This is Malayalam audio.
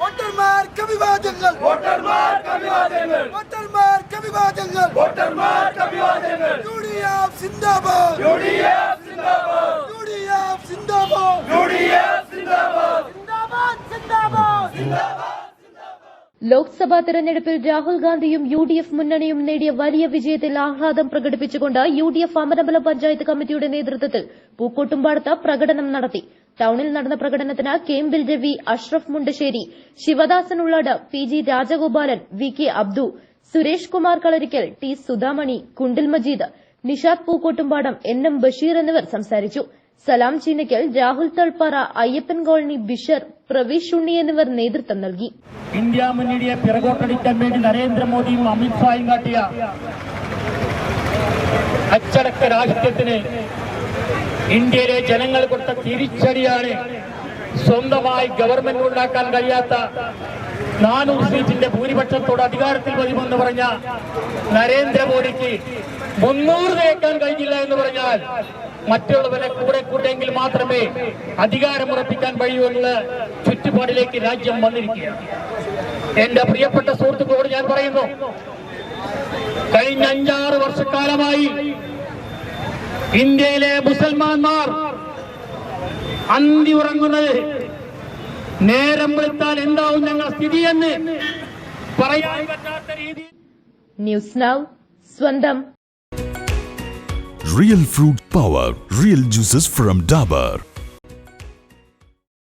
വോട്ടർമാർക്ക് അഭിവാദ്യങ്ങൾ വോട്ടർമാർക്ക് അഭിവാദ്യങ്ങൾ യു ഡി എഫ് സിന്ദാബാദ് യു ഡി എഫ് സിന്ദാബാദ് ലോക്സഭാ തെരഞ്ഞെടുപ്പിൽ രാഹുൽ ഗാന്ധിയും യു ഡി എഫ് മുന്നണിയും നേടിയ വലിയ വിജയത്തിൽ ആഹ്ലാദം പ്രകടിപ്പിച്ചുകൊണ്ട് U D F Amarambalam panchayat കമ്മിറ്റിയുടെ നേതൃത്വത്തിൽ പൂക്കോട്ടുംപാടത്ത് പ്രകടനം നടത്തി. ടൌണിൽ നടന്ന പ്രകടനത്തിന് Kempil Ravi Ashraf Mundassery Sivadasan Ullad P G Rajagopalan V K Abdu Suresh Kumar Kalarikkal T Sudhamani Kundil Majeed Nishad Pookkottumpadam N M Basheer എന്നിവർ സംസാരിച്ചു. സലാം ചീനയ്ക്കൽ രാഹുൽ തൾപ്പാറ അയ്യപ്പൻ കോളനി ബിഷർ പ്രവീഷ് ഉണ്ണി എന്നിവർ നേതൃത്വം നൽകി. ഇന്ത്യ മുന്നണിയെ പിറകോട്ടടിക്കാൻ വേണ്ടി നരേന്ദ്രമോദിയും അമിത്ഷായും കാട്ടിയ അച്ചടക്ക രാഷ്ട്രത്തിന് ഇന്ത്യയിലെ ജനങ്ങൾ കൊടുത്ത തിരിച്ചടിയാണ് സ്വന്തമായി ഗവൺമെന്റ് ഉണ്ടാക്കാൻ കഴിയാത്ത നാനൂറ് സീറ്റിന്റെ ഭൂരിപക്ഷത്തോട് അധികാരത്തിൽ വരുമെന്ന് പറഞ്ഞ നരേന്ദ്രമോദിക്ക് മുന്നൂറ് തേക്കാൻ കഴിഞ്ഞില്ല എന്ന് പറഞ്ഞാൽ മറ്റുള്ളവരെ കൂടെ കൂട്ടെങ്കിൽ മാത്രമേ അധികാരമുറപ്പിക്കാൻ കഴിയുമെന്ന ചുറ്റുപാടിലേക്ക് രാജ്യം വന്നിരിക്കുകയാണ്. എന്റെ പ്രിയപ്പെട്ട സുഹൃത്തുക്കളോട് ഞാൻ പറയുന്നു കഴിഞ്ഞ അഞ്ചാറ് വർഷക്കാലമായി ഇന്ത്യയിലെ മുസൽമാന്മാർ അന്തി ഉറങ്ങുന്നത് നേരം വെളുത്താൽ എന്താവും ഞങ്ങൾ സ്ഥിതിയെന്ന് പറയാൻ പറ്റാത്ത രീതി ന്യൂസ് നൗ സ്വന്തം real fruit power real juices from Dabur.